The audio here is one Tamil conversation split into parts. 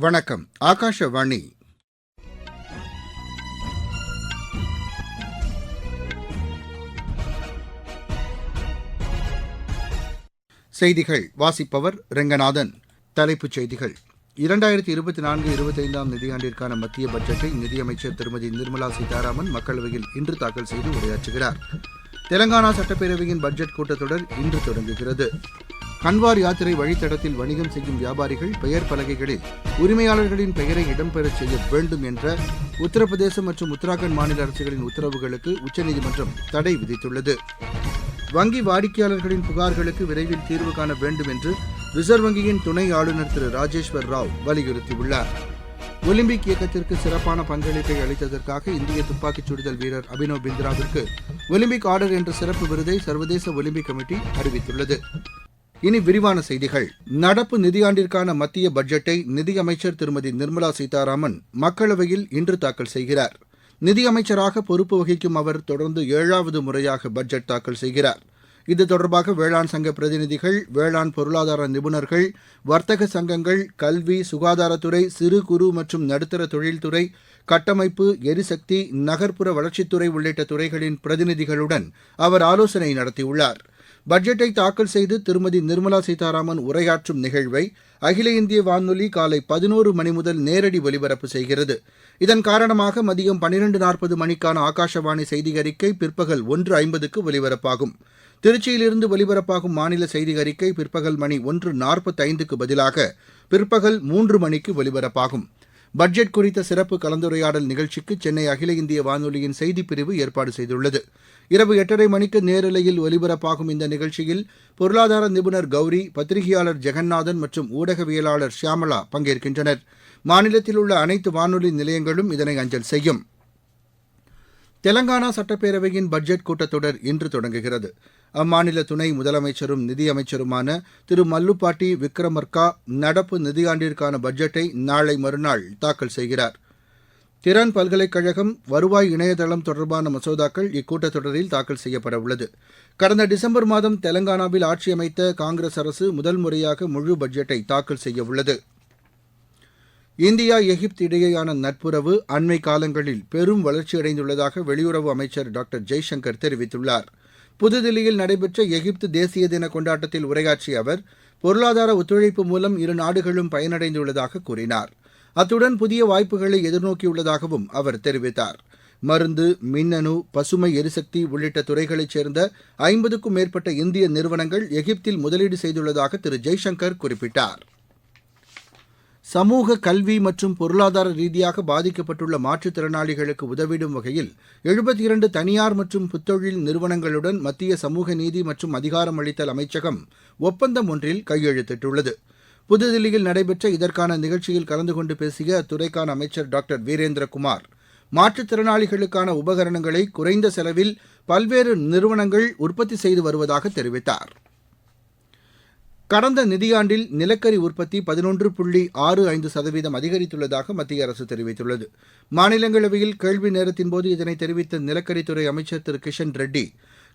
வணக்கம். ஆகாஷவாணி. செய்திகள். வாசிப்பவர் ரெங்கநாதன். தலைப்புச் செய்திகள். இரண்டாயிரத்தி இருபத்தி நான்கு இருபத்தைந்தாம் நிதியாண்டிற்கான மத்திய பட்ஜெட்டை நிதியமைச்சர் திருமதி நிர்மலா சீதாராமன் மக்களவையில் இன்று தாக்கல் செய்து உரையாற்றுகிறார். தெலங்கானா சட்டப்பேரவையின் பட்ஜெட் கூட்டத்தொடர் இன்று தொடங்குகிறது. கன்வார் யாத்திரை வழித்தடத்தில் வணிகம் செய்யும் வியாபாரிகள் பெயர் பலகைகளில் உரிமையாளர்களின் பெயரை இடம்பெறச் செய்ய வேண்டும் என்ற உத்தரப்பிரதேசம் மற்றும் உத்தராகண்ட் மாநில அரசுகளின் உத்தரவுகளுக்கு உச்சநீதிமன்றம் தடை விதித்துள்ளது. வங்கி வாடிக்கையாளர்களின் புகார்களுக்கு விரைவில் தீர்வு காண வேண்டும் என்று ரிசர்வ் வங்கியின் துணை ஆளுநர் திரு ராஜேஸ்வர் ராவ் வலியுறுத்தியுள்ளார். ஒலிம்பிக் இயக்கத்திற்கு சிறப்பான பங்களிப்பை அளித்ததற்காக இந்திய துப்பாக்கிச் சுடுதல் வீரர் அபினவ் பிந்திராவிற்கு ஒலிம்பிக் ஆர்டர் என்ற சிறப்பு விருதை சர்வதேச ஒலிம்பிக் கமிட்டி அறிவித்துள்ளது. இனி விரிவான செய்திகள். நடப்பு நிதியாண்டிற்கான மத்திய பட்ஜெட்டை நிதியமைச்சர் திருமதி நிர்மலா சீதாராமன் மக்களவையில் இன்று தாக்கல் செய்கிறார். நிதியமைச்சராக பொறுப்பு வகிக்கும் அவர் தொடர்ந்து ஏழாவது முறையாக பட்ஜெட் தாக்கல் செய்கிறார். இது தொடர்பாக வேளாண் சங்க பிரதிநிதிகள் வேளாண் பொருளாதார நிபுணர்கள் வர்த்தக சங்கங்கள் கல்வி சுகாதாரத்துறை சிறு குறு மற்றும் நடுத்தர தொழில்துறை கட்டமைப்பு எரிசக்தி நகர்ப்புற வளர்ச்சித்துறை உள்ளிட்ட துறைகளின் பிரதிநிதிகளுடன் அவர் ஆலோசனை நடத்தியுள்ளார். பட்ஜெட்டை தாக்கல் செய்து திருமதி நிர்மலா சீதாராமன் உரையாற்றும் நிகழ்வை அகில இந்திய வானொலி காலை பதினோரு மணி முதல் நேரடி ஒலிபரப்பு செய்கிறது. இதன் காரணமாக மதியம் பன்னிரண்டு நாற்பது மணிக்கான ஆகாஷவாணி செய்தி அறிக்கை பிற்பகல் ஒன்று ஐம்பதுக்கு ஒலிபரப்பாகும். திருச்சியிலிருந்து ஒலிபரப்பாகும் மாநில செய்தி அறிக்கை பிற்பகல் மணி ஒன்று நாற்பத்தைந்துக்கு பதிலாக பிற்பகல் மூன்று மணிக்கு ஒலிபரப்பாகும். பட்ஜெட் குறித்த சிறப்பு கலந்துரையாடல் நிகழ்ச்சிக்கு சென்னை அகில இந்திய வானொலியின் செய்திப்பிரிவு ஏற்பாடு செய்துள்ளது. இரவு எட்டரை மணிக்கு நேரலையில் ஒலிபரப்பாகும் இந்த நிகழ்ச்சியில் பொருளாதார நிபுணர் கௌரி பத்திரிகையாளர் ஜெகநாதன் மற்றும் ஊடகவியலாளர் ஷியாமலா பங்கேற்கின்றனர். மாநிலத்தில் உள்ள அனைத்து வானொலி நிலையங்களும் இதனை அஞ்சல் செய்யும். தெலங்கானா சட்டப்பேரவையின் பட்ஜெட் கூட்டத்தொடர் இன்று தொடங்குகிறது. அம்மாநில துணை முதலமைச்சரும் நிதியமைச்சருமான திரு மல்லுப்பாட்டி விக்ரமர்கா நடப்பு நிதியாண்டிற்கான பட்ஜெட்டை நாளை மறுநாள் தாக்கல் செய்கிறார். திறன் பல்கலைக்கழகம் வருவாய் இணையதளம் தொடர்பான மசோதாக்கள் இக்கூட்டத்தொடரில் தாக்கல் செய்யப்பட உள்ளது. கடந்த டிசம்பர் மாதம் தெலங்கானாவில் ஆட்சி அமைத்த காங்கிரஸ் அரசு முதல் முறையாக முழு பட்ஜெட்டை தாக்கல் செய்ய உள்ளது. இந்தியா எகிப்து இடையேயான நட்புறவு அண்மை காலங்களில் பெரும் வளர்ச்சியடைந்துள்ளதாக வெளியுறவு அமைச்சர் டாக்டர் ஜெய்சங்கர் தெரிவித்துள்ளார். புதுதில்லியில் நடைபெற்ற எகிப்து தேசிய தின கொண்டாட்டத்தில் உரையாற்றிய அவர் பொருளாதார ஒத்துழைப்பு மூலம் இரு நாடுகளும் பயனடைந்துள்ளதாக கூறினார். அத்துடன் புதிய வாய்ப்புகளை எதிர்நோக்கியுள்ளதாகவும் அவர் தெரிவித்தார். மருந்து மின்னணு பசுமை எரிசக்தி உள்ளிட்ட துறைகளைச் சேர்ந்த ஐம்பதுக்கும் மேற்பட்ட இந்திய நிறுவனங்கள் எகிப்தில் முதலீடு செய்துள்ளதாக திரு ஜெய்சங்கர் குறிப்பிட்டார். சமூக கல்வி மற்றும் பொருளாதார ரீதியாக பாதிக்கப்பட்டுள்ள மாற்றுத்திறனாளிகளுக்கு உதவிடும் வகையில் எழுபத்தி இரண்டு தனியார் மற்றும் புத்தொழில் நிறுவனங்களுடன் மத்திய சமூக நீதி மற்றும் அதிகாரமளித்தல் அமைச்சகம் ஒப்பந்தம் ஒன்றில் கையெழுத்திட்டுள்ளது. புதுதில்லியில் நடைபெற்ற இதற்கான நிகழ்ச்சியில் கலந்து கொண்டு பேசிய அத்துறைக்கான அமைச்சர் டாக்டர் வீரேந்திரகுமார் மாற்றுத்திறனாளிகளுக்கான உபகரணங்களை குறைந்த செலவில் பல்வேறு நிறுவனங்கள் உற்பத்தி செய்து வருவதாக தெரிவித்தார். கடந்த நிதியாண்டில் நிலக்கரி உற்பத்தி பதினொன்று புள்ளி ஆறு ஐந்து சதவீதம் அதிகரித்துள்ளதாக மத்திய அரசு தெரிவித்துள்ளது. மாநிலங்களவையில் கேள்வி நேரத்தின்போது இதனை தெரிவித்த நிலக்கரித்துறை அமைச்சர் திரு. கிஷன் ரெட்டி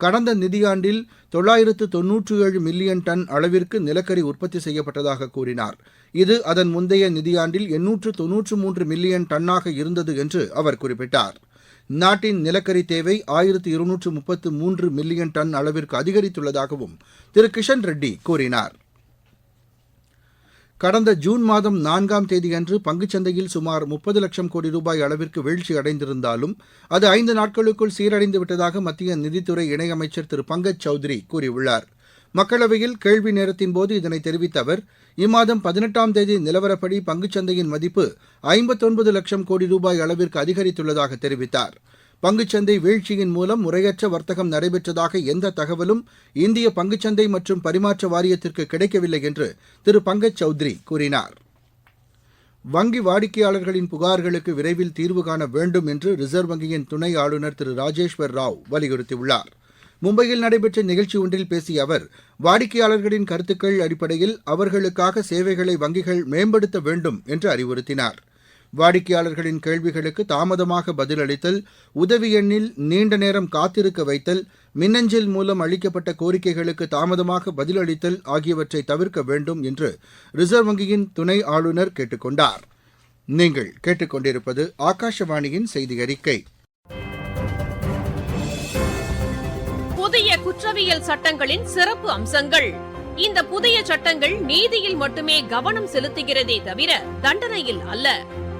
கடந்த நிதியாண்டில் தொள்ளாயிரத்து தொன்னூற்று ஏழு மில்லியன் டன் அளவிற்கு நிலக்கரி உற்பத்தி செய்யப்பட்டதாக கூறினார். இது அதன் முந்தைய நிதியாண்டில் எண்ணூற்று தொன்னூற்று மூன்று மில்லியன் டன்னாக இருந்தது என்று அவர் குறிப்பிட்டார். நாட்டின் நிலக்கரி தேவை ஆயிரத்து இருநூற்று முப்பத்து மூன்று மில்லியன் டன் அளவிற்கு அதிகரித்துள்ளதாகவும் திரு. கிஷன் ரெட்டி கூறினார். கடந்த ஜூன் மாதம் நான்காம் தேதியன்று பங்குச்சந்தையில் சுமார் முப்பது லட்சம் கோடி ரூபாய் அளவிற்கு வீழ்ச்சி அடைந்திருந்தாலும் அது ஐந்து நாட்களுக்குள் சீரடைந்து விட்டதாக மத்திய நிதித்துறை இணையமைச்சர் திரு பங்கஜ் சௌத்ரி கூறியுள்ளார். மக்களவையில் கேள்வி நேரத்தின்போது இதனை தெரிவித்த அவர் இம்மாதம் பதினெட்டாம் தேதி நிலவரப்படி பங்குச்சந்தையின் மதிப்பு ஐம்பத்தொன்பது லட்சம் கோடி ரூபாய் அளவிற்கு அதிகரித்துள்ளதாக தெரிவித்தார். பங்குச்சந்தை வீழ்ச்சியின் மூலம் முறையற்ற வர்த்தகம் நடைபெற்றதாக எந்த தகவலும் இந்திய பங்குச்சந்தை மற்றும் பரிமாற்ற வாரியத்திற்கு கிடைக்கவில்லை என்று திரு பங்கஜ் சௌத்ரி கூறினார். வங்கி வாடிக்கையாளர்களின் புகார்களுக்கு விரைவில் தீர்வு காண வேண்டும் என்று ரிசர்வ் வங்கியின் துணை ஆளுநர் திரு ராஜேஸ்வர் ராவ் வலியுறுத்தியுள்ளார். மும்பையில் நடைபெற்ற நிகழ்ச்சி ஒன்றில் பேசிய அவர் வாடிக்கையாளர்களின் கருத்துக்கள் அடிப்படையில் அவர்களுக்காக சேவைகளை வங்கிகள் மேம்படுத்த வேண்டும் என்று அறிவுறுத்தினார். வாடிக்கையாளர்களின் கேள்விகளுக்கு தாமதமாக பதிலளித்தல் உதவி எண்ணில் நீண்ட நேரம் காத்திருக்க வைத்தல் மின்னஞ்சல் மூலம் அளிக்கப்பட்ட கோரிக்கைகளுக்கு தாமதமாக பதிலளித்தல் ஆகியவற்றை தவிர்க்க வேண்டும் என்று ரிசர்வ் வங்கியின் துணை ஆளுநர் கேட்டுக் கொண்டார் நீங்கள் கேட்டுக்கொண்டிருப்பது ஆகாஷவாணியின் செய்தி அறிக்கை புதிய குற்றவியல் சட்டங்களின் சிறப்பு அம்சங்கள். இந்த புதிய சட்டங்கள் நீதியில் மட்டுமே கவனம் செலுத்துகிறதே தவிர தண்டனையில் அல்ல.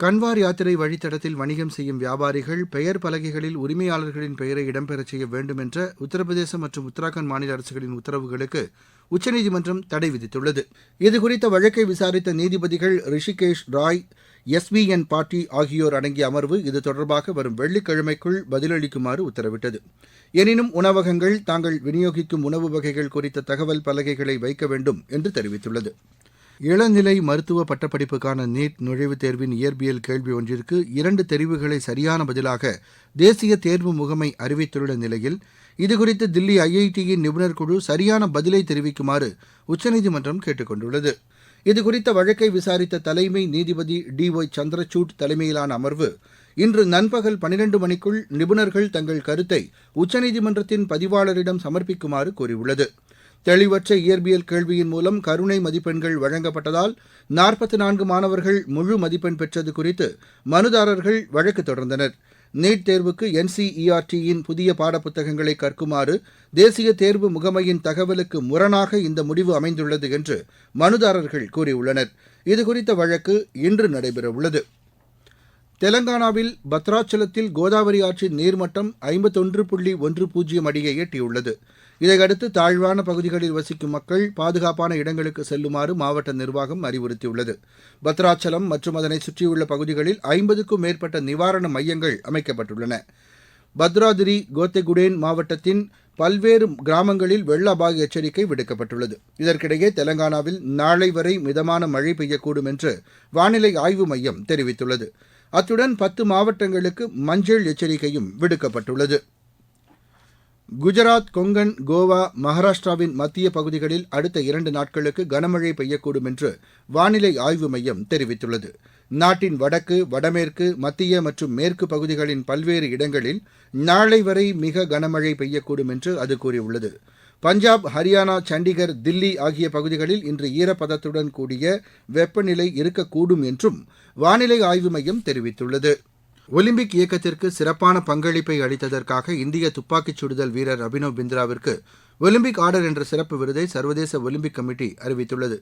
கன்வார் யாத்திரை வழித்தடத்தில் வணிகம் செய்யும் வியாபாரிகள் பெயர் பலகைகளில் உரிமையாளர்களின் பெயரை இடம்பெறச் செய்ய வேண்டும் என்ற உத்தரப்பிரதேசம் மற்றும் உத்தராகண்ட் மாநில அரசுகளின் உத்தரவுகளுக்கு உச்சநீதிமன்றம் தடை விதித்துள்ளது. இதுகுறித்த வழக்கை விசாரித்த நீதிபதிகள் ரிஷிகேஷ் ராய் எஸ்பிஎன் பாட்டி ஆகியோர் அடங்கிய அமர்வு இது தொடர்பாக வரும் வெள்ளிக்கிழமைக்குள் பதிலளிக்குமாறு உத்தரவிட்டது. எனினும் உணவகங்கள் தாங்கள் விநியோகிக்கும் உணவு வகைகள் குறித்த தகவல் பலகைகளை வைக்க வேண்டும் என்று தெரிவித்துள்ளது. இளநிலை மருத்துவ பட்டப்படிப்புக்கான நீட் நுழைவுத் தேர்வின் இயற்பியல் கேள்வி ஒன்றிற்கு இரண்டு தெரிவுகளை சரியான பதிலாக தேசிய தேர்வு முகமை அறிவித்துள்ள நிலையில் இதுகுறித்து தில்லி ஐஐடியின் நிபுணர் குழு சரியான பதிலை தெரிவிக்குமாறு உச்சநீதிமன்றம் கேட்டுக் கொண்டுள்ளது. இதுகுறித்த வழக்கை விசாரித்த தலைமை நீதிபதி டி ஒய் சந்திரசூட் தலைமையிலான அமர்வு இன்று நண்பகல் பனிரண்டு மணிக்குள் நிபுணர்கள் தங்கள் கருத்தை உச்சநீதிமன்றத்தின் பதிவாளரிடம் சமர்ப்பிக்குமாறு கூறியுள்ளது. தெளிவற்ற இயற்பியல் கேள்வியின் மூலம் கருணை மதிப்பெண்கள் வழங்கப்பட்டதால் நாற்பத்தி நான்கு மாணவர்கள் முழு மதிப்பெண் பெற்றது குறித்து மனுதாரர்கள் வழக்கு தொடர்ந்தனர். நீட் தேர்வுக்கு என்சிஇஆர்டியின் புதிய பாடப்புத்தகங்களை கற்குமாறு தேசிய தேர்வு முகமையின் தகவலுக்கு முரணாக இந்த முடிவு அமைந்துள்ளது என்று மனுதாரர்கள் கூறியுள்ளனர். இதுகுறித்த வழக்கு இன்று நடைபெறவுள்ளது. தெலங்கானாவில் பத்ராச்சலத்தில் கோதாவரி ஆற்றின் நீர்மட்டம் ஐம்பத்தொன்று புள்ளி ஒன்று பூஜ்ஜியம் அடியை எட்டியுள்ளது. இதையடுத்து தாழ்வான பகுதிகளில் வசிக்கும் மக்கள் பாதுகாப்பான இடங்களுக்கு செல்லுமாறு மாவட்ட நிர்வாகம் அறிவுறுத்தியுள்ளது. பத்ராச்சலம் மற்றும் அதனை சுற்றியுள்ள பகுதிகளில் ஐம்பதுக்கும் மேற்பட்ட நிவாரண மையங்கள் அமைக்கப்பட்டுள்ளன. பத்ராதிரி கோத்தெகுடேன் மாவட்டத்தின் பல்வேறு கிராமங்களில் வெள்ள அபாய எச்சரிக்கை விடுக்கப்பட்டுள்ளது. இதற்கிடையே தெலங்கானாவில் நாளை வரை மிதமான மழை பெய்யக்கூடும் என்று வானிலை ஆய்வு மையம் தெரிவித்துள்ளது. அத்துடன் பத்து மாவட்டங்களுக்கு மஞ்சள் எச்சரிக்கையும் விடுக்கப்பட்டுள்ளது. குஜராத் கொங்கன் கோவா மகாராஷ்டிராவின் மத்திய பகுதிகளில் அடுத்த இரண்டு நாட்களுக்கு கனமழை பெய்யக்கூடும் என்று வானிலை ஆய்வு மையம் தெரிவித்துள்ளது. நாட்டின் வடக்கு வடமேற்கு மத்திய மற்றும் மேற்கு பகுதிகளின் பல்வேறு இடங்களில் நாளை வரை மிக கனமழை பெய்யக்கூடும் என்று அது கூறியுள்ளது. பஞ்சாப் ஹரியானா சண்டிகர் தில்லி ஆகிய பகுதிகளில் இன்று ஈரப்பதத்துடன் கூடிய வெப்பநிலை இருக்கக்கூடும் என்றும் வானிலை ஆய்வு மையம் தெரிவித்துள்ளது. ஒலிம்பிக் இயக்கத்திற்கு சிறப்பான பங்களிப்பை அளித்ததற்காக இந்திய துப்பாக்கிச் சுடுதல் வீரர் அபினவ் பிந்த்ராவிற்கு ஒலிம்பிக் ஆர்டர் என்ற சிறப்பு விருதை சர்வதேச ஒலிம்பிக் கமிட்டி அறிவித்துள்ளது.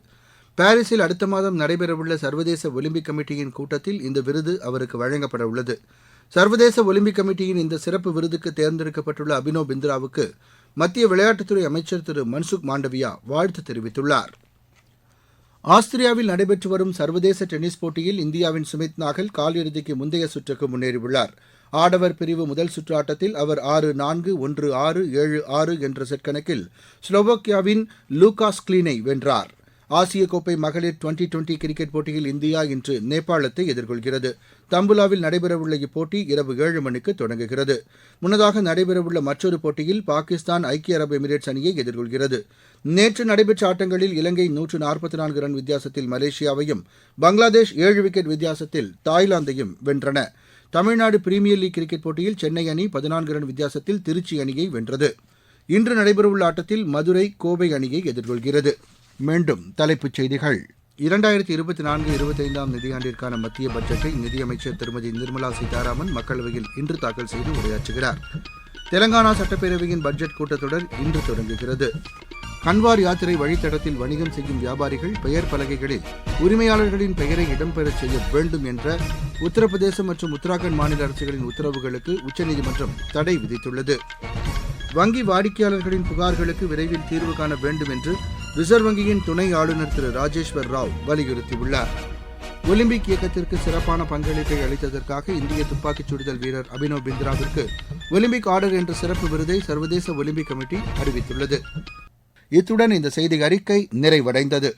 பாரிஸில் அடுத்த மாதம் நடைபெறவுள்ள சர்வதேச ஒலிம்பிக் கமிட்டியின் கூட்டத்தில் இந்த விருது அவருக்கு வழங்கப்பட உள்ளது சர்வதேச ஒலிம்பிக் கமிட்டியின் இந்த சிறப்பு விருதுக்கு தேர்ந்தெடுக்கப்பட்டுள்ள அபினவ் பிந்த்ராவுக்கு மத்திய விளையாட்டுத்துறை அமைச்சர் திரு மன்சுக் மாண்டவியா வாழ்த்து தெரிவித்துள்ளார். ஆஸ்திரியாவில் நடைபெற்று வரும் சர்வதேச டென்னிஸ் போட்டியில் இந்தியாவின் சுமித் நாகல் காலிறுதிக்கு முந்தைய சுற்றுக்கு முன்னேறியுள்ளார். ஆடவர் பிரிவு முதல் சுற்று ஆட்டத்தில் அவர் ஆறு நான்கு ஒன்று ஆறு ஏழு ஆறு என்ற செட் கணக்கில் ஸ்லோவோக்கியாவின் லூகாஸ் கிளீனை வென்றார். ஆசிய கோப்பை மகளிர் டுவெண்டி டுவெண்டி கிரிக்கெட் போட்டியில் இந்தியா இன்று நேபாளத்தை எதிர்கொள்கிறது. தம்புலாவில் நடைபெறவுள்ள இப்போட்டி இரவு ஏழு மணிக்கு தொடங்குகிறது. முன்னதாக நடைபெறவுள்ள மற்றொரு போட்டியில் பாகிஸ்தான் ஐக்கிய அரபு எமிரேட்ஸ் அணியை எதிர்கொள்கிறது. நேற்று நடைபெற்ற ஆட்டங்களில் இலங்கை நூற்று நாற்பத்தி நான்கு ரன் வித்தியாசத்தில் மலேசியாவையும் பங்களாதேஷ் ஏழு விக்கெட் வித்தியாசத்தில் தாய்லாந்தையும் வென்றன. தமிழ்நாடு பிரீமியர் லீக் கிரிக்கெட் போட்டியில் சென்னை அணி பதினான்கு ரன் வித்தியாசத்தில் திருச்சி அணியை வென்றது. இன்று நடைபெறவுள்ள ஆட்டத்தில் மதுரை கோவை அணியை எதிர்கொள்கிறது. மீண்டும் தலைப்புச் செய்திகள். இரண்டாயிரத்தி இருபத்தி நான்கு இருபத்தைந்தாம் நிதியாண்டிற்கான மத்திய பட்ஜெட்டை நிதியமைச்சர் திருமதி நிர்மலா சீதாராமன் மக்களவையில் இன்று தாக்கல் செய்து உரையாற்றுகிறார். தெலங்கானா சட்டப்பேரவையின் பட்ஜெட் கூட்டத்தொடர் இன்று தொடங்குகிறது. கன்வார் யாத்திரை வழித்தடத்தில் வணிகம் செய்யும் வியாபாரிகள் பெயர் பலகைகளில் உரிமையாளர்களின் பெயரை இடம்பெறச் செய்ய வேண்டும் என்ற உத்தரப்பிரதேசம் மற்றும் உத்தராகண்ட் மாநில அரசுகளின் உத்தரவுகளுக்கு உச்சநீதிமன்றம் தடை விதித்துள்ளது. வங்கி வாடிக்கையாளர்களின் புகார்களுக்கு விரைவில் தீர்வு காண வேண்டும் என்று ரிசர்வ் வங்கியின் துணை ஆளுநர் திரு ராஜேஸ்வர் ராவ் வலியுறுத்தியுள்ளார். ஒலிம்பிக் இயக்கத்திற்கு சிறப்பான பங்களிப்பை அளித்ததற்காக இந்திய துப்பாக்கிச் சுடுதல் வீரர் அபினவ் பிந்திராவிற்கு ஒலிம்பிக் ஆர்டர் என்ற சிறப்பு விருதை சர்வதேச ஒலிம்பிக் கமிட்டி அறிவித்துள்ளது. இத்துடன் இந்த செய்தி அறிக்கை நிறைவடைந்தது.